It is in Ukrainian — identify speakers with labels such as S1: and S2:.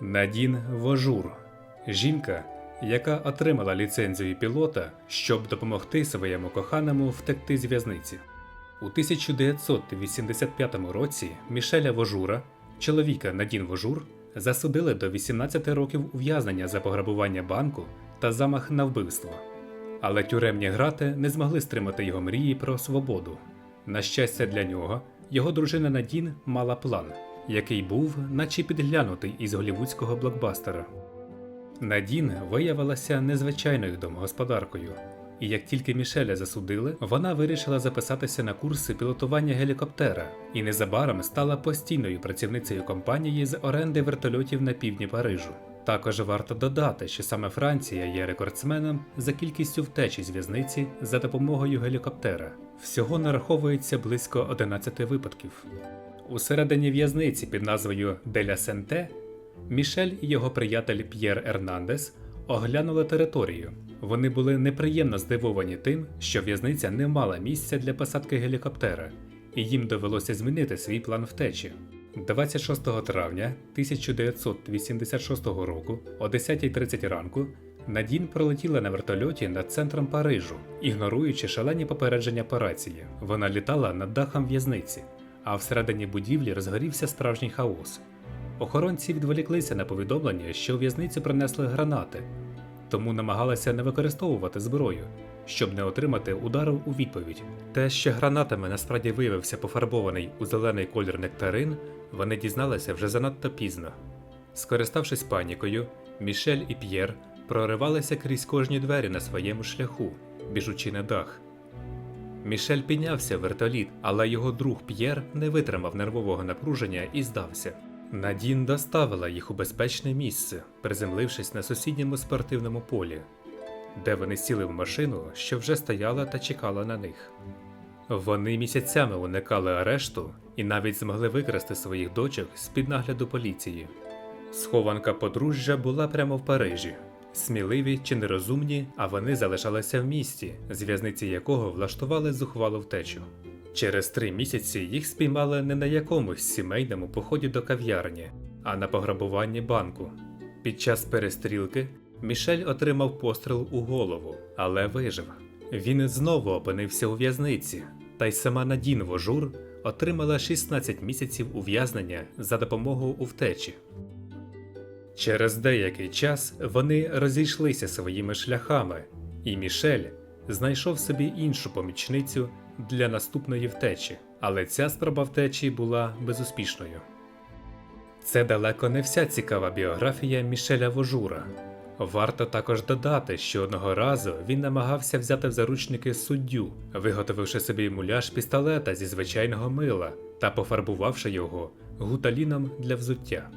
S1: Надін Вожур жінка, яка отримала ліцензію пілота, щоб допомогти своєму коханому втекти з в'язниці. У 1985 році Мішеля Вожура, чоловіка Надін Вожур, засудили до 18 років ув'язнення за пограбування банку та замах на вбивство. Але тюремні грати не змогли стримати його мрії про свободу. На щастя для нього, його дружина Надін мала план, який був, наче підглянутий із голівудського блокбастера. Надін виявилася незвичайною домогосподаркою, і як тільки Мішеля засудили, вона вирішила записатися на курси пілотування гелікоптера і незабаром стала постійною працівницею компанії з оренди вертольотів на півдні Парижу. Також варто додати, що саме Франція є рекордсменом за кількістю втечі з в'язниці за допомогою гелікоптера. Всього нараховується близько 11 випадків. У середині в'язниці під назвою Деля Сенте Мішель і його приятель П'єр Ернандес оглянули територію. Вони були неприємно здивовані тим, що в'язниця не мала місця для посадки гелікоптера, і їм довелося змінити свій план втечі. 26 травня 1986 року о 10.30 ранку Надін пролетіла на вертольоті над центром Парижу, ігноруючи шалені попередження по рації. Вона літала над дахом в'язниці, а всередині будівлі розгорівся справжній хаос. Охоронці відволіклися на повідомлення, що у в'язницю принесли гранати, тому намагалися не використовувати зброю, щоб не отримати удару у відповідь. Те, що гранатами насправді виявився пофарбований у зелений колір нектарин, вони дізналися вже занадто пізно. Скориставшись панікою, Мішель і П'єр проривалися крізь кожні двері на своєму шляху, біжучи на дах. Мішель піднявся в вертоліт, але його друг П'єр не витримав нервового напруження і здався. Надін доставила їх у безпечне місце, приземлившись на сусідньому спортивному полі, де вони сіли в машину, що вже стояла та чекала на них. Вони місяцями уникали арешту і навіть змогли викрасти своїх дочок з-під нагляду поліції. Схованка подружжя була прямо в Парижі. Сміливі чи нерозумні, а вони залишалися в місті, з в'язниці якого влаштували зухвалу втечу. Через три місяці їх спіймали не на якомусь сімейному поході до кав'ярні, а на пограбуванні банку. Під час перестрілки Мішель отримав постріл у голову, але вижив. Він знову опинився у в'язниці, та й сама Надін Вожур отримала 16 місяців ув'язнення за допомогою у втечі. Через деякий час вони розійшлися своїми шляхами, і Мішель знайшов собі іншу помічницю для наступної втечі, але ця спроба втечі була безуспішною. Це далеко не вся цікава біографія Мішеля Вожура. Варто також додати, що одного разу він намагався взяти в заручники суддю, виготовивши собі муляж пістолета зі звичайного мила та пофарбувавши його гуталіном для взуття.